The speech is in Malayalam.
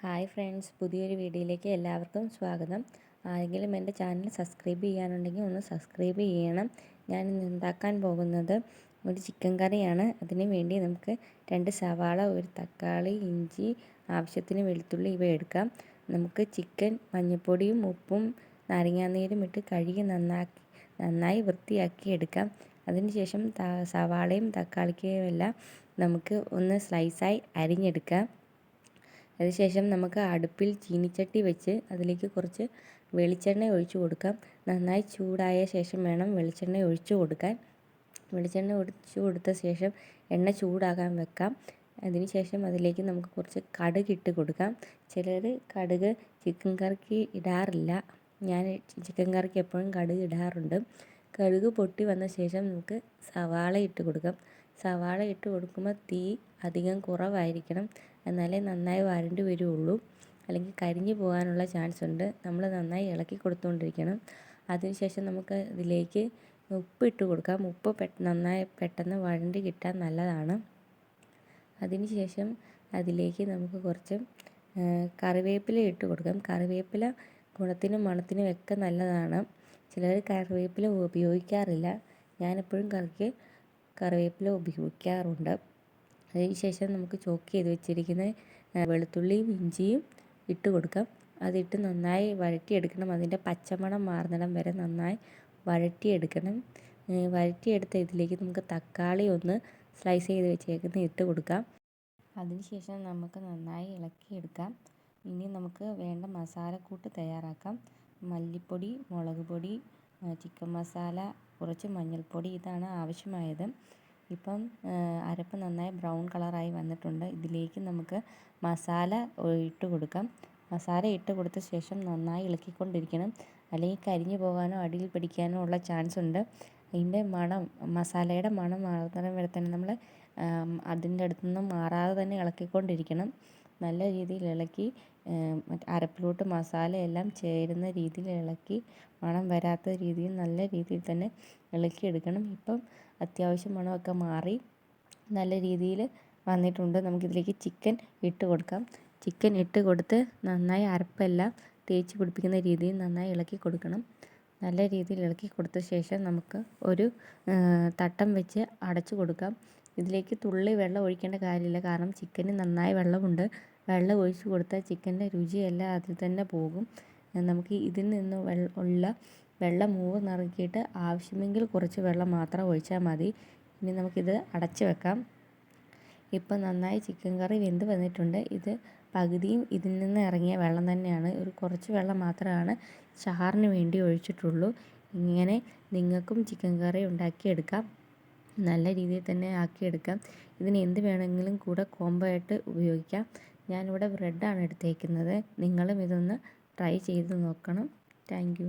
ഹായ് ഫ്രണ്ട്സ് പുതിയൊരു വീഡിയോയിലേക്ക് എല്ലാവർക്കും സ്വാഗതം. ആരെങ്കിലും എന്റെ ചാനൽ സബ്സ്ക്രൈബ് ചെയ്യാനുണ്ടെങ്കിൽ ഒന്ന് സബ്സ്ക്രൈബ് ചെയ്യണം. ഞാൻ ഇന്ന് ഉണ്ടാക്കാൻ പോകുന്നത് ഒരു ചിക്കൻ കറിയാണ്. അതിന് വേണ്ടി നമുക്ക് രണ്ട് സവാള ഒരു തക്കാളി ഇഞ്ചി ആവശ്യത്തിന് വെളുത്തുള്ളി ഇവ എടുക്കാം. നമുക്ക് ചിക്കൻ മഞ്ഞൾപ്പൊടിയും ഉപ്പും നാരങ്ങാനീരും ഇട്ട് കഴുകി നന്നാക്കി നന്നായി വൃത്തിയാക്കി എടുക്കാം. അതിനുശേഷം സവാളയും തക്കാളിക്കയും എല്ലാം നമുക്ക് ഒന്ന് സ്ലൈസായി അരിഞ്ഞെടുക്കാം. അതിനുശേഷം നമുക്ക് അടുപ്പിൽ ചീനിച്ചട്ടി വെച്ച് അതിലേക്ക് കുറച്ച് വെളിച്ചെണ്ണ ഒഴിച്ച് കൊടുക്കാം. നന്നായി ചൂടായ ശേഷം വേണം വെളിച്ചെണ്ണ ഒഴിച്ച് കൊടുക്കാൻ. വെളിച്ചെണ്ണ ഒഴിച്ച് കൊടുത്ത ശേഷം എണ്ണ ചൂടാകാൻ വെക്കാം. അതിനുശേഷം അതിലേക്ക് നമുക്ക് കുറച്ച് കടുക് ഇട്ട് കൊടുക്കാം. ചിലർ കടുക് ചിക്കൻ കറിക്ക് ഇടാറില്ല. ഞാൻ ചിക്കൻ കറിക്ക് എപ്പോഴും കടുക് ഇടാറുണ്ട്. കടുക് പൊട്ടി വന്ന ശേഷം നമുക്ക് സവാള ഇട്ട് കൊടുക്കാം. സവാള ഇട്ട് കൊടുക്കുമ്പോൾ തീ അധികം കുറവായിരിക്കണം. എന്നാലേ നന്നായി വരണ്ട് വരുള്ളൂ. അല്ലെങ്കിൽ കരിഞ്ഞു പോകാനുള്ള ചാൻസ് ഉണ്ട്. നമ്മൾ നന്നായി ഇളക്കി കൊടുത്തുകൊണ്ടിരിക്കണം. അതിനുശേഷം നമുക്ക് ഇതിലേക്ക് ഉപ്പ് ഇട്ട് കൊടുക്കാം. ഉപ്പ് പെ നന്നായി പെട്ടെന്ന് വഴണ്ടി കിട്ടാൻ നല്ലതാണ്. അതിനുശേഷം അതിലേക്ക് നമുക്ക് കുറച്ച് കറിവേപ്പില ഇട്ട് കൊടുക്കാം. കറിവേപ്പില ഗുണത്തിനും മണത്തിനും ഒക്കെ നല്ലതാണ്. ചിലർ കറിവേപ്പില ഉപയോഗിക്കാറില്ല. ഞാനെപ്പോഴും കറിക്ക് കറിവേപ്പില ഉപയോഗിക്കാറുണ്ട്. അതിനുശേഷം നമുക്ക് ചോക്ക് ചെയ്ത് വെച്ചിരിക്കുന്ന വെളുത്തുള്ളിയും ഇഞ്ചിയും ഇട്ട് കൊടുക്കാം. അതിട്ട് നന്നായി വഴറ്റിയെടുക്കണം. അതിന്റെ പച്ചമണം മാറുന്നിടം വരെ നന്നായി വഴറ്റിയെടുക്കണം. വഴറ്റിയെടുത്ത ഇതിലേക്ക് നമുക്ക് തക്കാളി ഒന്ന് സ്ലൈസ് ചെയ്ത് വെച്ചേക്കുന്ന ഇട്ട് കൊടുക്കാം. അതിനുശേഷം നമുക്ക് നന്നായി ഇളക്കിയെടുക്കാം. ഇനി നമുക്ക് വേണ്ട മസാലക്കൂട്ട് തയ്യാറാക്കാം. മല്ലിപ്പൊടി മുളക് പൊടി ചിക്കൻ മസാല കുറച്ച് മഞ്ഞൾപ്പൊടി ഇതാണ് ആവശ്യമായത്. ഇപ്പം അരപ്പ് നന്നായി ബ്രൗൺ കളറായി വന്നിട്ടുണ്ട്. ഇതിലേക്ക് നമുക്ക് മസാല ഇട്ട് കൊടുക്കാം. മസാല ഇട്ട് കൊടുത്ത ശേഷം നന്നായി ഇളക്കിക്കൊണ്ടിരിക്കണം. അല്ലെങ്കിൽ കരിഞ്ഞു പോകാനോ അടിയിൽ പിടിക്കാനോ ഉള്ള ചാൻസ് ഉണ്ട്. അതിന്റെ മണം മസാലയുടെ മണം മാറുന്നിടം വരെ തന്നെ നമ്മൾ അതിന്റെ അടുത്തുനിന്ന് മാറാതെ തന്നെ ഇളക്കിക്കൊണ്ടിരിക്കണം. നല്ല രീതിയിൽ ഇളക്കി അരപ്പിലോട്ട് മസാലയെല്ലാം ചേരുന്ന രീതിയിൽ ഇളക്കി മണം വരാത്ത രീതിയിൽ നല്ല രീതിയിൽ തന്നെ ഇളക്കിയെടുക്കണം. ഇപ്പം അത്യാവശ്യം മണമൊക്കെ മാറി നല്ല രീതിയിൽ വന്നിട്ടുണ്ട്. നമുക്കിതിലേക്ക് ചിക്കൻ ഇട്ട് കൊടുക്കാം. ചിക്കൻ ഇട്ട് കൊടുത്ത് നന്നായി അരപ്പെല്ലാം തേച്ച് പിടിപ്പിക്കുന്ന രീതിയിൽ നന്നായി ഇളക്കി കൊടുക്കണം. നല്ല രീതിയിൽ ഇളക്കി കൊടുത്ത ശേഷം നമുക്ക് ഒരു തട്ടം വെച്ച് അടച്ചു കൊടുക്കാം. ഇതിലേക്ക് തുള്ളി വെള്ളം ഒഴിക്കേണ്ട കാര്യമില്ല. കാരണം ചിക്കന് നന്നായി വെള്ളമുണ്ട്. വെള്ളം ഒഴിച്ച് കൊടുത്താൽ ചിക്കന്റെ രുചിയെല്ലാം അതിൽ തന്നെ പോകും. നമുക്ക് ഇതിൽ നിന്ന് ഉള്ള വെള്ളം മൂവ് നിറക്കിയിട്ട് ആവശ്യമെങ്കിൽ കുറച്ച് വെള്ളം മാത്രം ഒഴിച്ചാൽ മതി. ഇനി നമുക്കിത് അടച്ച് വെക്കാം. ഇപ്പം നന്നായി ചിക്കൻ കറി വെന്ത് വന്നിട്ടുണ്ട്. ഇത് പകുതിയും ഇതിൽ നിന്ന് ഇറങ്ങിയ വെള്ളം തന്നെയാണ്. ഒരു കുറച്ച് വെള്ളം മാത്രമാണ് ചാറിന് വേണ്ടി ഒഴിച്ചിട്ടുള്ളൂ. ഇങ്ങനെ നിങ്ങൾക്കും ചിക്കൻ കറി ഉണ്ടാക്കിയെടുക്കാം. നല്ല രീതിയിൽ തന്നെ ആക്കിയെടുക്കാം. ഇതിന് എന്ത് വേണമെങ്കിലും കൂടെ കോംബോ ആയിട്ട് ഉപയോഗിക്കാം. ഞാനിവിടെ ബ്രെഡാണ് എടുത്തേക്കുന്നത്. നിങ്ങളും ഇതൊന്ന് ട്രൈ ചെയ്ത് നോക്കണം. താങ്ക്